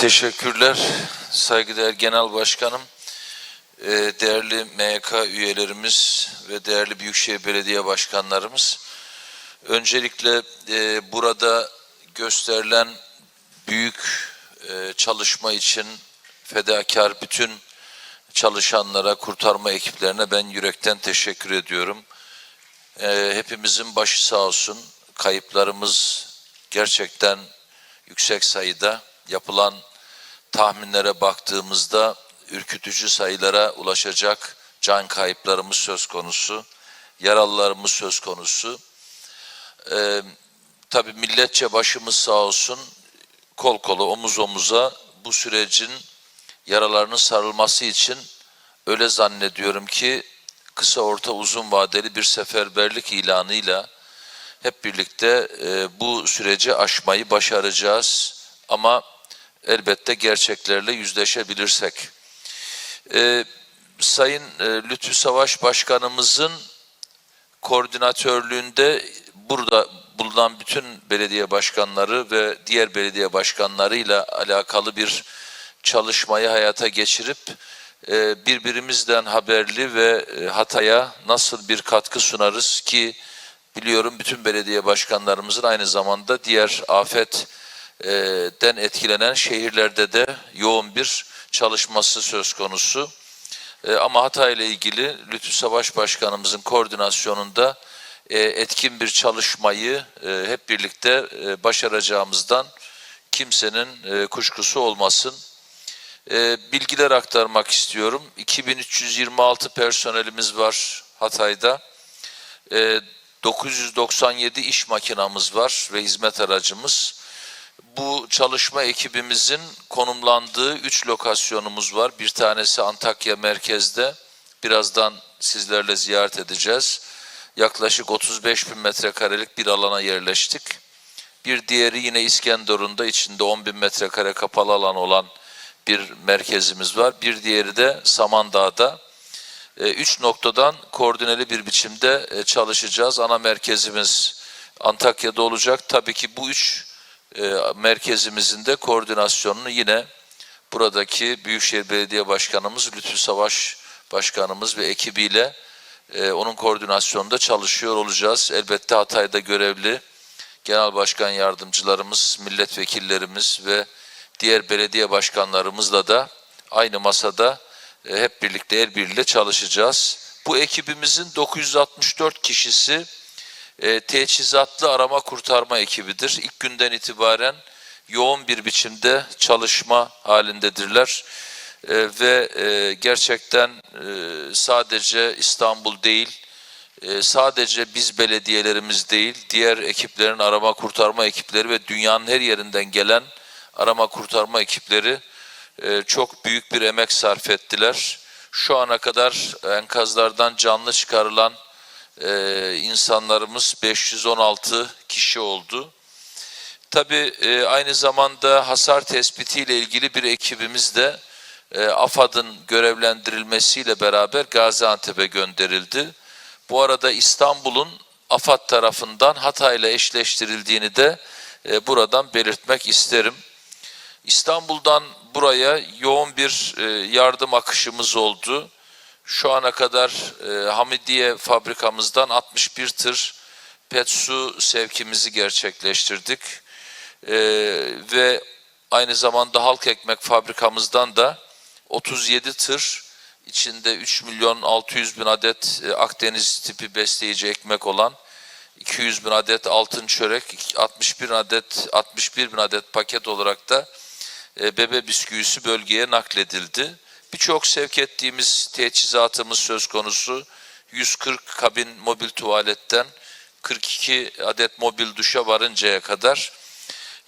Teşekkürler saygıdeğer Genel Başkanım, e, değerli MYK üyelerimiz ve değerli Büyükşehir Belediye Başkanlarımız. Öncelikle e, burada gösterilen büyük e, çalışma için fedakar bütün çalışanlara, kurtarma ekiplerine ben yürekten teşekkür ediyorum. E, hepimizin başı sağ olsun. Kayıplarımız gerçekten yüksek sayıda. Yapılan tahminlere baktığımızda ürkütücü sayılara ulaşacak can kayıplarımız söz konusu, yaralılarımız söz konusu. Ee, tabii milletçe başımız sağ olsun, kol kola, omuz omuza bu sürecin yaralarının sarılması için öyle zannediyorum ki kısa orta uzun vadeli bir seferberlik ilanıyla hep birlikte e, bu süreci aşmayı başaracağız. Ama elbette gerçeklerle yüzleşebilirsek. Ee, Sayın e, Lütfü Savaş Başkanımızın koordinatörlüğünde burada bulunan bütün belediye başkanları ve diğer belediye başkanlarıyla alakalı bir çalışmayı hayata geçirip e, birbirimizden haberli ve e, Hatay'a nasıl bir katkı sunarız ki biliyorum bütün belediye başkanlarımızın aynı zamanda diğer afet den etkilenen şehirlerde de yoğun bir çalışması söz konusu. E, ama Hatay ile ilgili Lütfü Savaş Başkanımızın koordinasyonunda e, etkin bir çalışmayı e, hep birlikte e, başaracağımızdan kimsenin e, kuşkusu olmasın. E, bilgiler aktarmak istiyorum. 2326 personelimiz var Hatay'da. E, 997 iş makinamız var ve hizmet aracımız. Bu çalışma ekibimizin konumlandığı üç lokasyonumuz var. Bir tanesi Antakya merkezde. Birazdan sizlerle ziyaret edeceğiz. Yaklaşık 35 bin metrekarelik bir alana yerleştik. Bir diğeri yine İskenderun'da içinde 10 bin metrekare kapalı alan olan bir merkezimiz var. Bir diğeri de Samandağ'da. E, üç noktadan koordineli bir biçimde e, çalışacağız. Ana merkezimiz Antakya'da olacak. Tabii ki bu üç e, merkezimizin de koordinasyonunu yine buradaki Büyükşehir Belediye Başkanımız Lütfü Savaş Başkanımız ve ekibiyle e, onun koordinasyonunda çalışıyor olacağız. Elbette Hatay'da görevli genel başkan yardımcılarımız, milletvekillerimiz ve diğer belediye başkanlarımızla da aynı masada e, hep birlikte el birliğiyle çalışacağız. Bu ekibimizin 964 kişisi e, teçhizatlı arama kurtarma ekibidir. İlk günden itibaren yoğun bir biçimde çalışma halindedirler. E, ve e, gerçekten e, sadece İstanbul değil, e, sadece biz belediyelerimiz değil, diğer ekiplerin arama kurtarma ekipleri ve dünyanın her yerinden gelen arama kurtarma ekipleri e, çok büyük bir emek sarf ettiler. Şu ana kadar enkazlardan canlı çıkarılan e, insanlarımız 516 kişi oldu. Tabii e, aynı zamanda hasar tespitiyle ilgili bir ekibimiz de e, AFAD'ın görevlendirilmesiyle beraber Gaziantep'e gönderildi. Bu arada İstanbul'un AFAD tarafından Hatay ile eşleştirildiğini de e, buradan belirtmek isterim. İstanbul'dan buraya yoğun bir e, yardım akışımız oldu. Şu ana kadar e, Hamidiye fabrikamızdan 61 tır pet su sevkimizi gerçekleştirdik. E, ve aynı zamanda halk ekmek fabrikamızdan da 37 tır içinde 3 milyon 600 bin adet e, Akdeniz tipi besleyici ekmek olan 200 bin adet altın çörek, 61 adet 61 bin adet paket olarak da e, bebe bisküvisi bölgeye nakledildi. Birçok sevk ettiğimiz teçhizatımız söz konusu. 140 kabin mobil tuvaletten 42 adet mobil duşa varıncaya kadar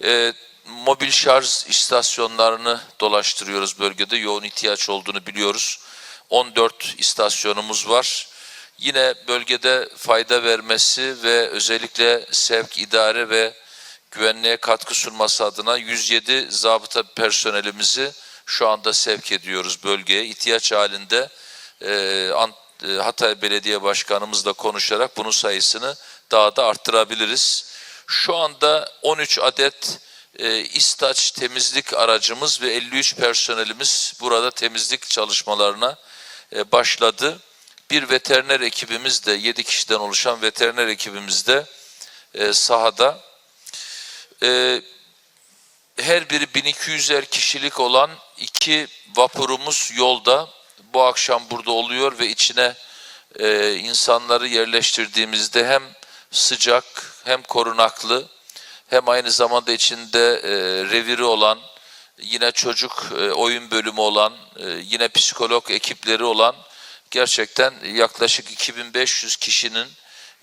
e, mobil şarj istasyonlarını dolaştırıyoruz bölgede. Yoğun ihtiyaç olduğunu biliyoruz. 14 istasyonumuz var. Yine bölgede fayda vermesi ve özellikle sevk, idare ve güvenliğe katkı sunması adına 107 zabıta personelimizi şu anda sevk ediyoruz bölgeye. İhtiyaç halinde e, e, Hatay Belediye Başkanımızla konuşarak bunun sayısını daha da arttırabiliriz. Şu anda 13 adet e, İstaç temizlik aracımız ve 53 personelimiz burada temizlik çalışmalarına e, başladı. Bir veteriner ekibimiz de 7 kişiden oluşan veteriner ekibimiz de sahada. Her biri 1200'er kişilik olan iki vapurumuz yolda. Bu akşam burada oluyor ve içine e, insanları yerleştirdiğimizde hem sıcak hem korunaklı hem aynı zamanda içinde e, reviri olan yine çocuk e, oyun bölümü olan e, yine psikolog ekipleri olan gerçekten yaklaşık 2500 kişinin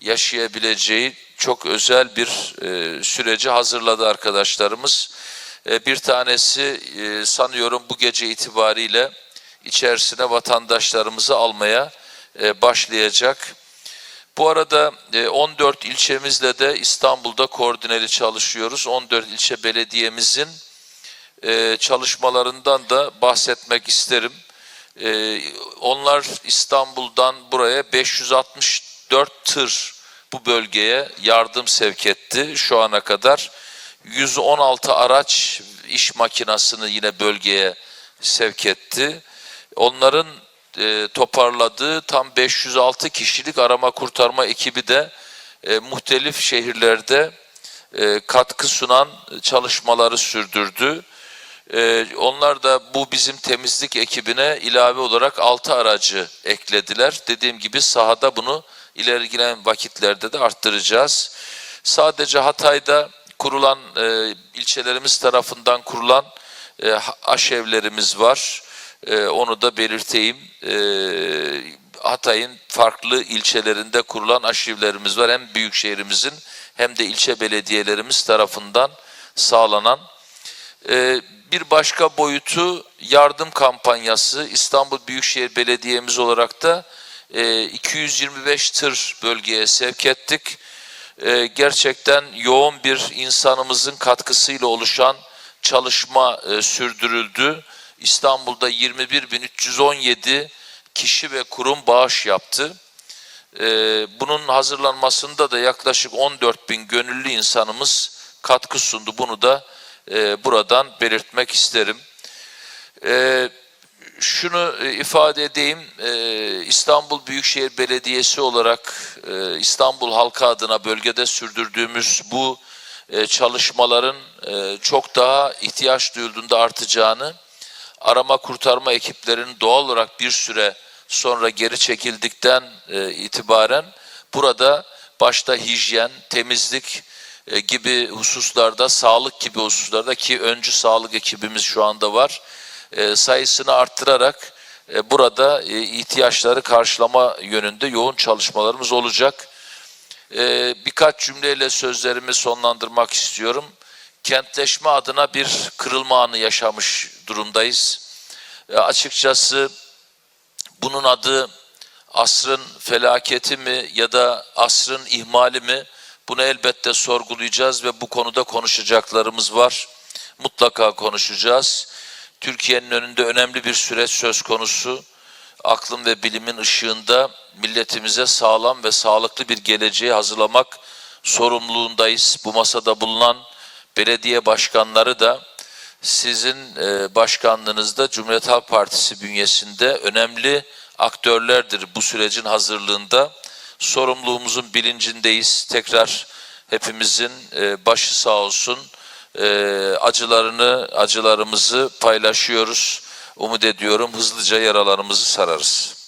yaşayabileceği çok özel bir e, süreci hazırladı arkadaşlarımız. E, bir tanesi e, sanıyorum bu gece itibariyle içerisine vatandaşlarımızı almaya e, başlayacak. Bu arada e, 14 ilçemizle de İstanbul'da koordineli çalışıyoruz. 14 ilçe belediyemizin çalışmalarından da bahsetmek isterim. Onlar İstanbul'dan buraya 564 tır bu bölgeye yardım sevk etti şu ana kadar. 116 araç iş makinasını yine bölgeye sevk etti. Onların e, toparladığı tam 506 kişilik arama kurtarma ekibi de e, muhtelif şehirlerde e, katkı sunan çalışmaları sürdürdü. E, onlar da bu bizim temizlik ekibine ilave olarak 6 aracı eklediler. Dediğim gibi sahada bunu ilerleyen vakitlerde de arttıracağız. Sadece Hatay'da kurulan e, ilçelerimiz tarafından kurulan e, aşevlerimiz var. E, onu da belirteyim. E, Hatay'ın farklı ilçelerinde kurulan aşivlerimiz var. Hem büyük şehrimizin hem de ilçe belediyelerimiz tarafından sağlanan. E, bir başka boyutu yardım kampanyası. İstanbul Büyükşehir Belediye'miz olarak da e, 225 tır bölgeye sevk ettik. E, gerçekten yoğun bir insanımızın katkısıyla oluşan çalışma e, sürdürüldü. İstanbul'da 21.317 kişi ve kurum bağış yaptı. E, bunun hazırlanmasında da yaklaşık 14.000 gönüllü insanımız katkı sundu. Bunu da e, buradan belirtmek isterim. E, şunu e, ifade edeyim, e, İstanbul Büyükşehir Belediyesi olarak e, İstanbul halkı adına bölgede sürdürdüğümüz bu çalışmaların çok daha ihtiyaç duyulduğunda artacağını, arama kurtarma ekiplerinin doğal olarak bir süre sonra geri çekildikten itibaren burada başta hijyen, temizlik gibi hususlarda, sağlık gibi hususlarda ki öncü sağlık ekibimiz şu anda var, e, sayısını arttırarak e, burada e, ihtiyaçları karşılama yönünde yoğun çalışmalarımız olacak. Birkaç cümleyle sözlerimi sonlandırmak istiyorum. Kentleşme adına bir kırılma anı yaşamış durumdayız. Açıkçası bunun adı asrın felaketi mi ya da asrın ihmali mi bunu elbette sorgulayacağız ve bu konuda konuşacaklarımız var. Mutlaka konuşacağız. Türkiye'nin önünde önemli bir süreç söz konusu. Aklın ve bilimin ışığında milletimize sağlam ve sağlıklı bir geleceği hazırlamak sorumluluğundayız. Bu masada bulunan belediye başkanları da sizin e, başkanlığınızda Cumhuriyet Halk Partisi bünyesinde önemli aktörlerdir bu sürecin hazırlığında. Sorumluluğumuzun bilincindeyiz. Tekrar hepimizin e, başı sağ olsun. E, acılarını, acılarımızı paylaşıyoruz. Umut ediyorum hızlıca yaralarımızı sararız.